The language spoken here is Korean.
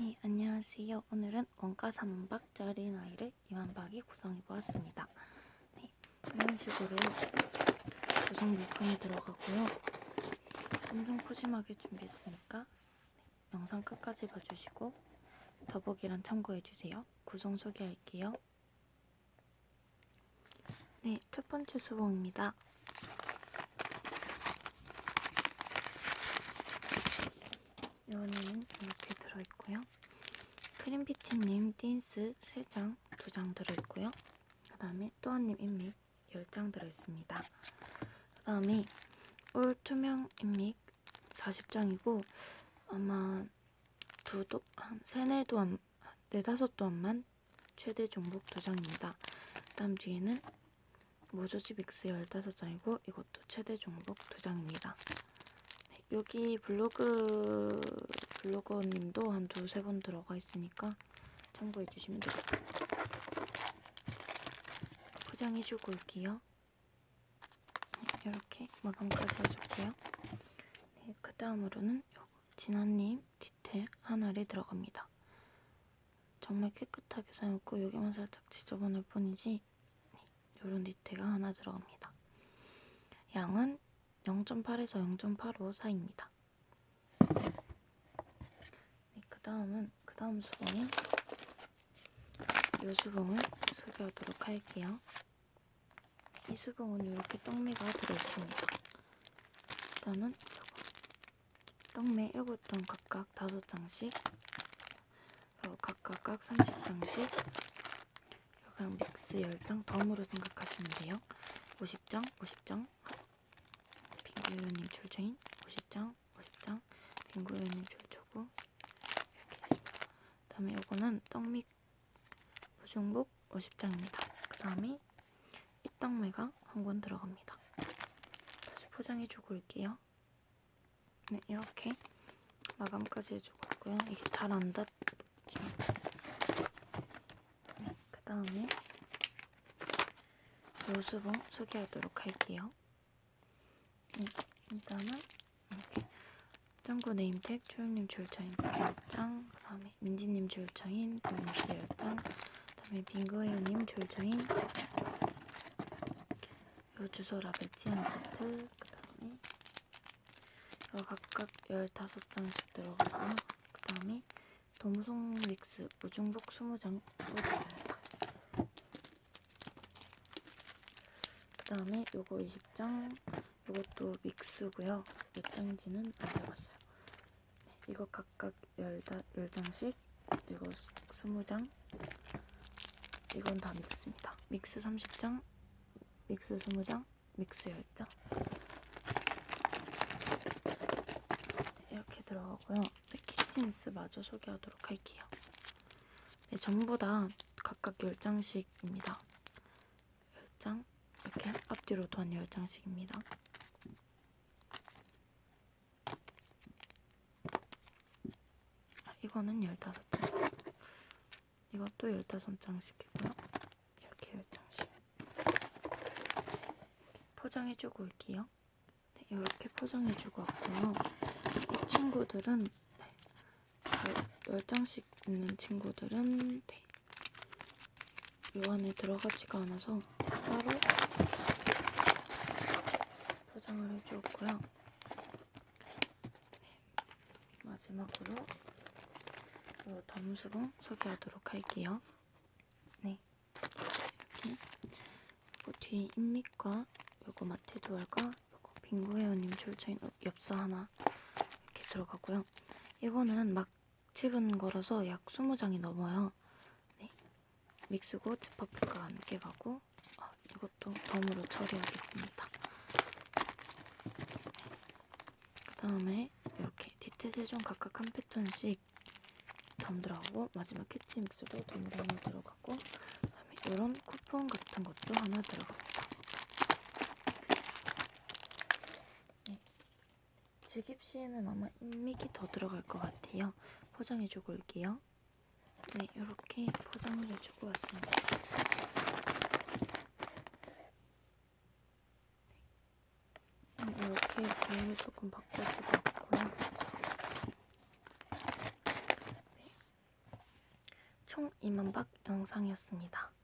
네, 안녕하세요. 오늘은 원가 3박짜리 아이를 2만박이 구성해 보았습니다. 네, 이런 식으로 구성 물품이 들어가고요. 엄청 푸짐하게 준비했으니까 네, 영상 끝까지 봐주시고 더보기란 참고해주세요. 구성 소개할게요. 네, 첫 번째 수봉입니다. 이거는. 크림비치님 틴스 3장, 2장 들어있고요. 그 다음에 또한님 인믹 10장 들어있습니다. 그 다음에 올 투명 인믹 40장이고 아마 두 도, 한 세네 도안, 네다섯 도안만 최대 종목 2장입니다. 그 다음 뒤에는 모조지 믹스 15장이고 이것도 최대 종목 2장입니다. 여기 블로그 블로거님도 한 두세 번 들어가 있으니까 참고해 주시면 되겠습니다. 포장해 주고 올게요. 네, 이렇게 마감까지 해줬고요. 네, 그 다음으로는 진아님 디테일 하나를 들어갑니다. 정말 깨끗하게 사용했고 여기만 살짝 지저분할 뿐이지 네, 이런 디테일가 하나 들어갑니다. 양은 0.8에서 0.85 사이입니다. 네, 그 다음은 그 다음 수봉인 이 수봉을 소개하도록 할게요. 이 수봉은 이렇게 떡매가 들어있습니다. 일단은 떡매 7장 각각 5장씩 그리고 각각 각 30장씩 그냥 믹스 10장 덤으로 생각하시면 돼요. 50장, 50장 빙구연님 출처인 50장, 50장, 빙구연님 출처고 이렇게 있습니다. 다음에 요거는 떡믹 보중복 50장입니다. 그 다음에 이 떡매가 한 권 들어갑니다. 다시 포장해주고 올게요. 네, 이렇게 마감까지 해주고 있고요. 이게 잘 안 닫지만 네, 그 다음에 요수봉 소개하도록 할게요. 음, 일단은 이렇게 짱구 네임택 초영님 줄차인 10장 그 다음에 민지님 줄차인 고윤씨 10장 그 다음에 빙그웨어님 줄차인 요 주소 라벨지 한 세트 그 다음에 요 각각 15장씩 들어가고요 그 다음에 도무송 믹스 우중복 20장 또 들어갑니다 그 다음에 요거 20장 이것도 믹스고요. 몇 장인지는 안 잡았어요. 네, 이거 각각 10장씩, 이거 20장, 이건 다 믹스입니다. 믹스 30장, 믹스 20장, 믹스 10장. 이렇게 들어가고요. 네, 키친스 마저 소개하도록 할게요. 네, 전부 다 각각 10장씩입니다. 10장, 이렇게 앞뒤로 도한 10장씩입니다. 이거는 15장. 이것도 15장씩이고요. 이렇게 10장씩. 포장해주고 올게요. 네, 이렇게 포장해주고 왔고요. 이 친구들은 네, 10장씩 있는 친구들은 네, 이 안에 들어가지가 않아서 따로 포장을 해주었고요. 네, 마지막으로 요 덤수봉 소개하도록 할게요. 네, 이렇게 요 뒤에 인밑과 요거 마테두알과 요거 빙구회원님 출처인 엽서 하나 이렇게 들어가고요. 이거는 막 집은 거라서 약 20장이 넘어요. 네, 믹스고 제파프가 함께 가고 아, 이것도 덤으로 처리하겠습니다. 그 다음에 이렇게 디테 세종 각각 한 패턴씩 덤 들어가고 마지막 캐치 믹스도 하나 들어가고 그다음에 이런 쿠폰 같은 것도 하나 들어갑니다. 네. 즉입 시에는 아마 인믹이 더 들어갈 것 같아요. 포장해주고 올게요. 네, 이렇게 포장을 해주고 왔습니다. 네, 이렇게 비율을 조금 바꿔주고 왔고요. 총 2만 박 영상이었습니다.